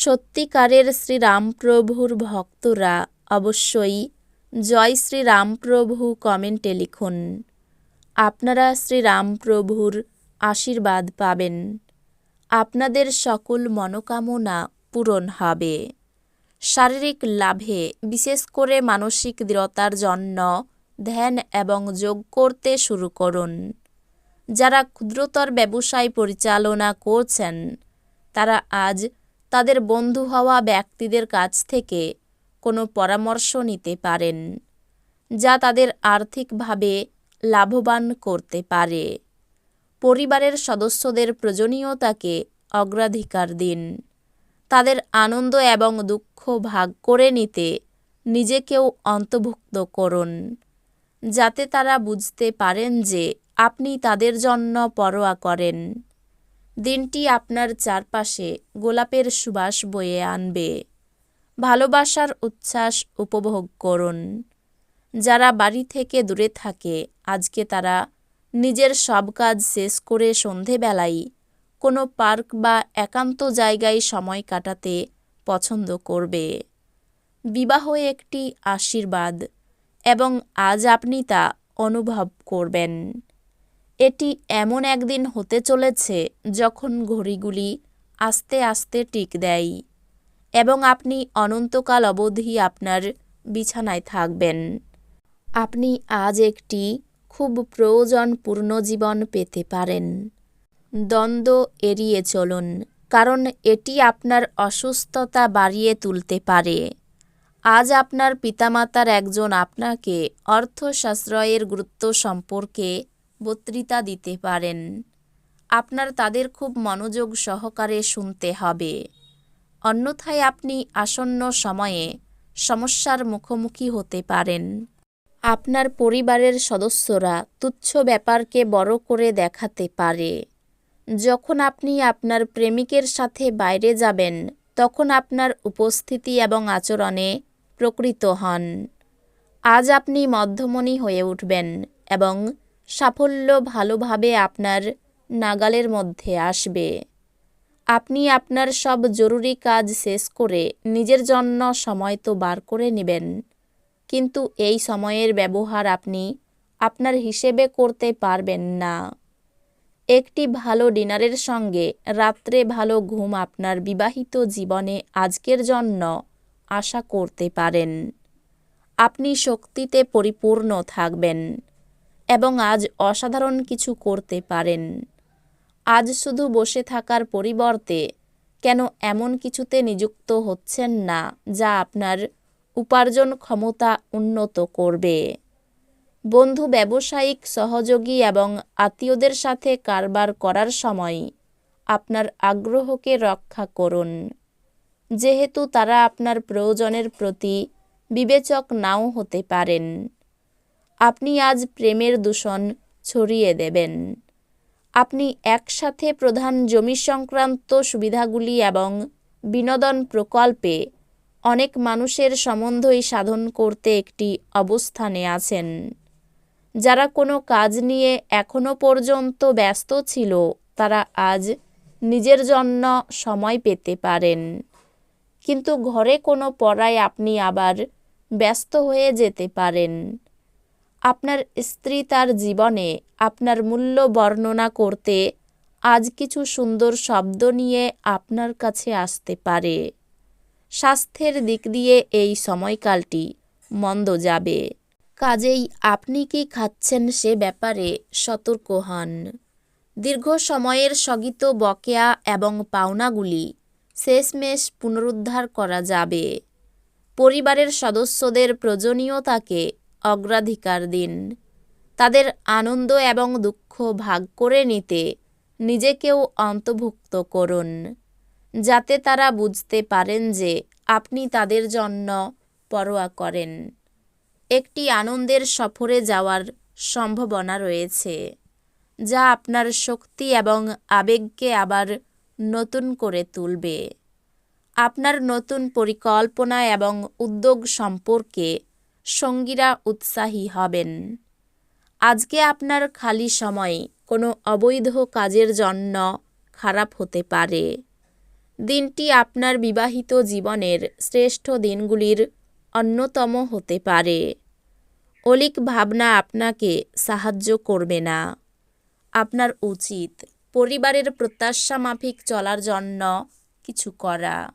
সত্যিকারের শ্রীরামপ্রভুর ভক্তরা অবশ্যই জয় শ্রীরামপ্রভু কমেন্টে লিখুন। আপনারা শ্রীরামপ্রভুর আশীর্বাদ পাবেন। আপনাদের সকল মনোকামনা পূরণ হবে। শারীরিক লাভে বিশেষ করে মানসিক দৃঢ়তার জন্য ধ্যান এবং যোগ করতে শুরু করুন। যারা ক্ষুদ্রতর ব্যবসায় পরিচালনা করছেন, তারা আজ তাদের বন্ধু হওয়া ব্যক্তিদের কাছ থেকে কোনো পরামর্শ নিতে পারেন, যা তাদের আর্থিকভাবে লাভবান করতে পারে। পরিবারের সদস্যদের প্রয়োজনীয়তাকে অগ্রাধিকার দিন। তাদের আনন্দ এবং দুঃখ ভাগ করে নিতে নিজেকেও অন্তর্ভুক্ত করুন, যাতে তারা বুঝতে পারেন যে আপনি তাদের জন্য পরোয়া করেন। দিনটি আপনার চারপাশে গোলাপের সুবাস বয়ে আনবে। ভালোবাসার উচ্ছ্বাস উপভোগ করুন। যারা বাড়ি থেকে দূরে থাকে, আজকে তারা নিজের সব কাজ শেষ করে সন্ধেবেলায় কোনো পার্ক বা একান্ত জায়গায় সময় কাটাতে পছন্দ করবে। বিবাহ একটি আশীর্বাদ এবং আজ আপনি তা অনুভব করবেন। এটি এমন একদিন হতে চলেছে যখন ঘড়িগুলি আস্তে আস্তে টিক দেয় এবং আপনি অনন্তকাল অবধি আপনার বিছানায় থাকবেন। আপনি আজ একটি খুব প্রয়োজনপূর্ণ জীবন পেতে পারেন। দ্বন্দ্ব এড়িয়ে চলুন, কারণ এটি আপনার অসুস্থতা বাড়িয়ে তুলতে পারে। আজ আপনার পিতামাতার একজন আপনাকে অর্থ সাশ্রয়ের গুরুত্ব সম্পর্কে বক্তৃতা দিতে পারেন। আপনার তাদের খুব মনোযোগ সহকারে শুনতে হবে। অন্যথায় আপনি আসন্ন সময়ে সমস্যার মুখোমুখি হতে পারেন। আপনার পরিবারের সদস্যরা তুচ্ছ ব্যাপারকে বড় করে দেখাতে পারে। যখন আপনি আপনার প্রেমিকের সাথে বাইরে যাবেন, তখন আপনার উপস্থিতি এবং আচরণে প্রকৃত হন। আজ আপনি মধ্যমণি হয়ে উঠবেন এবং সাফল্য ভালোভাবে আপনার নাগালের মধ্যে আসবে। আপনি আপনার সব জরুরি কাজ শেষ করে নিজের জন্য সময় তো বার করে নেবেন। কিন্তু এই সময়ের ব্যবহার আপনি আপনার হিসেবে করতে পারবেন না। একটি ভালো ডিনারের সঙ্গে রাত্রে ভালো ঘুম আপনার বিবাহিত জীবনে আজকের জন্য আশা করতে পারেন। আপনি শক্তিতে পরিপূর্ণ থাকবেন। এবং আজ অসাধারণ কিছু করতে পারেন। আজ শুধু বসে থাকার পরিবর্তে কেন এমন কিছুতে নিযুক্ত হচ্ছেন না যা আপনার উপার্জন ক্ষমতা উন্নত করবে? বন্ধু ব্যবসায়িক সহযোগী এবং আত্মীয়দের সাথে কারবার করার সময় আপনার আগ্রহকে রক্ষা করুন। যেহেতু তারা আপনার প্রয়োজনের প্রতি বিবেচক নাও হতে পারেন। আপনি আজ প্রেমের দূষণ ছড়িয়ে দেবেন। আপনি একসাথে প্রধান জমি সংক্রান্ত সুবিধাগুলি এবং বিনোদন প্রকল্পে অনেক মানুষের সম্বন্ধই সাধন করতে একটি অবস্থানে আছেন। যারা কোনো কাজ নিয়ে এখনও পর্যন্ত ব্যস্ত ছিল, তারা আজ নিজের জন্য সময় পেতে পারেন। কিন্তু ঘরে কোনো পড়ায় আপনি আবার ব্যস্ত হয়ে যেতে পারেন। আপনার স্ত্রী তার জীবনে আপনার মূল্য বর্ণনা করতে আজ কিছু সুন্দর শব্দ নিয়ে আপনার কাছে আসতে পারে। স্বাস্থ্যের দিক দিয়ে এই সময়কালটি মন্দ যাবে। কাজেই আপনি কি খাচ্ছেন সে ব্যাপারে সতর্ক হন। দীর্ঘ সময়ের স্থগিত বকেয়া এবং পাওনাগুলি শেষমেশ পুনরুদ্ধার করা যাবে। পরিবারের সদস্যদের প্রয়োজনীয়তাকে অগ্রাধিকার দিন। তাদের আনন্দ এবং দুঃখ ভাগ করে নিতে নিজেকেও অন্তর্ভুক্ত করুন, যাতে তারা বুঝতে পারেন যে আপনি তাদের জন্য পরোয়া করেন। একটি আনন্দের সফরে যাওয়ার সম্ভাবনা রয়েছে, যা আপনার শক্তি এবং আবেগকে আবার নতুন করে তুলবে। আপনার নতুন পরিকল্পনা এবং উদ্যোগ সম্পর্কে সঙ্গীরা উৎসাহী হবেন। আজকে আপনার খালি সময় কোনো অবৈধ কাজের জন্য খারাপ হতে পারে। দিনটি আপনার বিবাহিত জীবনের শ্রেষ্ঠ দিনগুলির অন্যতম হতে পারে। অলিক ভাবনা আপনাকে সাহায্য করবে না। আপনার উচিত পরিবারের প্রত্যাশা মাফিক চলার জন্য কিছু করা।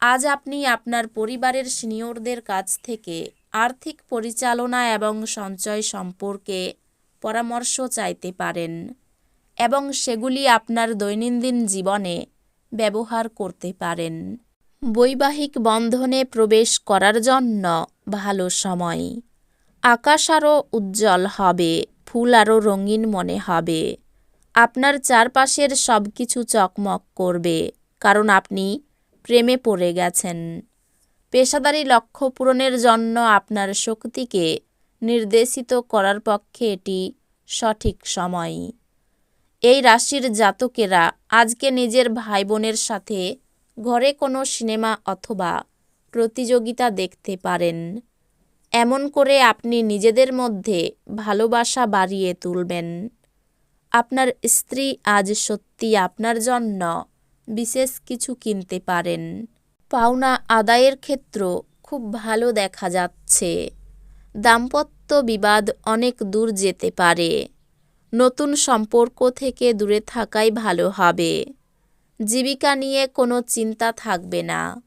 আজ আপনি আপনার পরিবারের সিনিয়রদের কাছ থেকে আর্থিক পরিচালনা এবং সঞ্চয় সম্পর্কে পরামর্শ চাইতে পারেন এবং সেগুলি আপনার দৈনন্দিন জীবনে ব্যবহার করতে পারেন। বৈবাহিক বন্ধনে প্রবেশ করার জন্য ভালো সময়। আকাশ আরও উজ্জ্বল হবে, ফুল আরও রঙিন মনে হবে। আপনার চারপাশের সব কিছু চকমক করবে, কারণ আপনি প্রেমে পড়ে গেছেন। পেশাদারি লক্ষ্য পূরণের জন্য আপনার শক্তিকে নির্দেশিত করার পক্ষে এটি সঠিক সময়। এই রাশির জাতকেরা আজকে নিজের ভাই বোনের সাথে ঘরে কোনো সিনেমা অথবা প্রতিযোগিতা দেখতে পারেন। এমন করে আপনি নিজেদের মধ্যে ভালোবাসা বাড়িয়ে তুলবেন। আপনার স্ত্রী আজ সত্যি আপনার জন্য বিশেষ কিছু কিনতে পারেন। পাওনা আদায়ের ক্ষেত্র খুব ভালো দেখা যাচ্ছে। দাম্পত্য বিবাদ অনেক দূর যেতে পারে। নতুন সম্পর্ক থেকে দূরে থাকাই ভালো হবে। জীবিকা নিয়ে কোনো চিন্তা থাকবে না।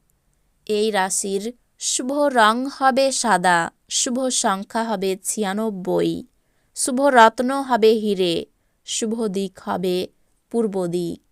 এই রাশির শুভ রং হবে সাদা, শুভ সংখ্যা হবে ছিয়ানব্বই, শুভ রত্ন হবে হিরে, শুভ দিক হবে পূর্ব দিক।